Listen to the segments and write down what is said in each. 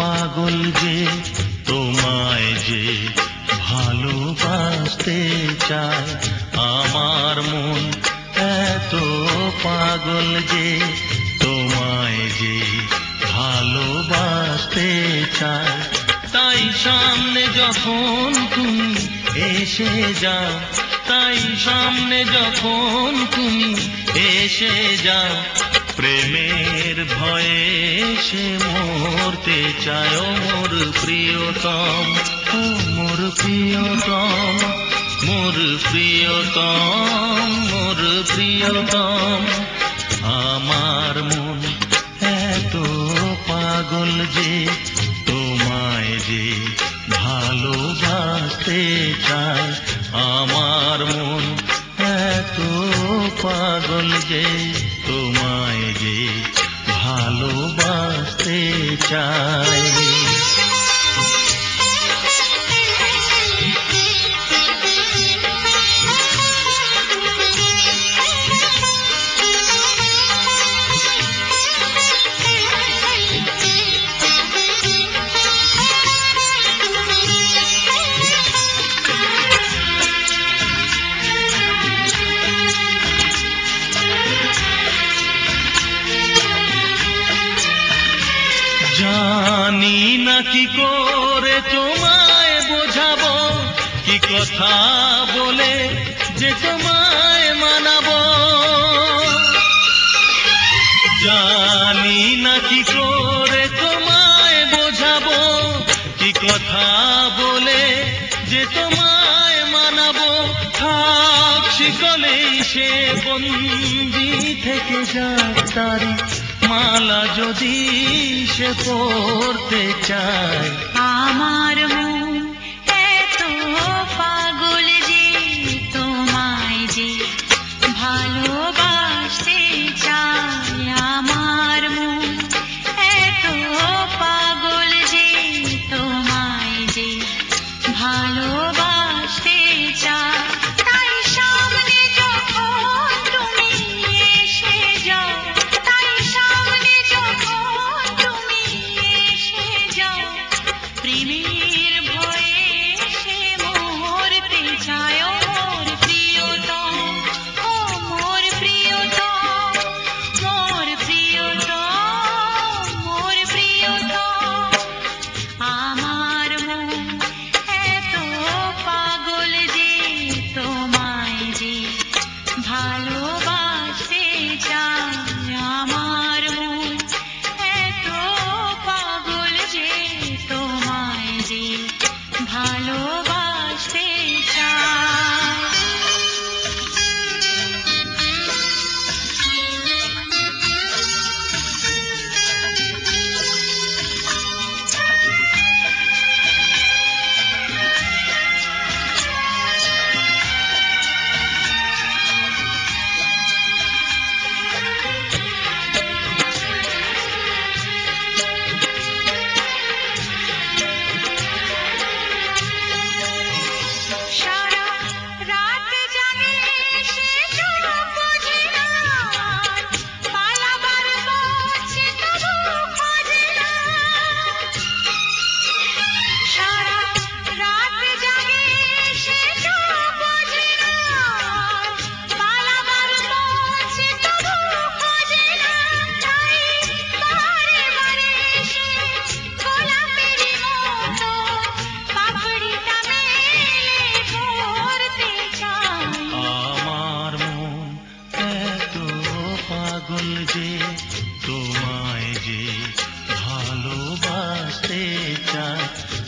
পাগল যে, তোমায় যে ভালোবাসতে চায়, আমার মন এত পাগল যে, তোমায় যে ভালোবাসতে চায়। তাই সামনে যখন তুমি এসে যাও, তাই সামনে যখন তুমি এসে যাও প্রেমের ভয়ে সে মরতে চায় মোর প্রিয়তম মোর প্রিয়তম মোর প্রিয়তম মোর প্রিয়তম। আমার মন এত পাগল যে তোমায় যে ভালোবাসতে চায়, আমার মন এত পাগল যে ভালোবাসতে চায় কি করে তোমায় বোঝাবো? কি কথা বলে যে তোমায় মানাবো? জানি না কি করে তোমায় বোঝাবো। কি কথা বলে যে তোমায় মানাবো? থাক সে বন্দি থেকে যাক তারি। মালা যদি সে পড়তে চায়। আমার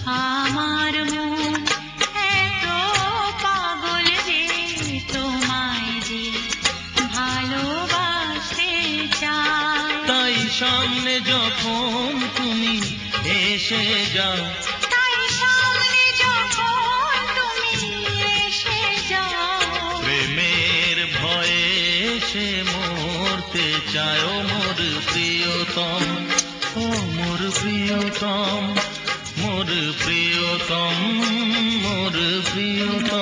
আমার মন। এত পাগল যে তোমায় যে ভালোবাসতে চায়। তাই সামনে যখন তুমি এসে যাও তাই সামনে যখন তুমি এসে যাও। প্রেমের ভয়ে সে মরতে চায়। মোর প্রিয়তম ও মোর প্রিয়তম। মোর প্রিয়তম মোর প্রিয়তম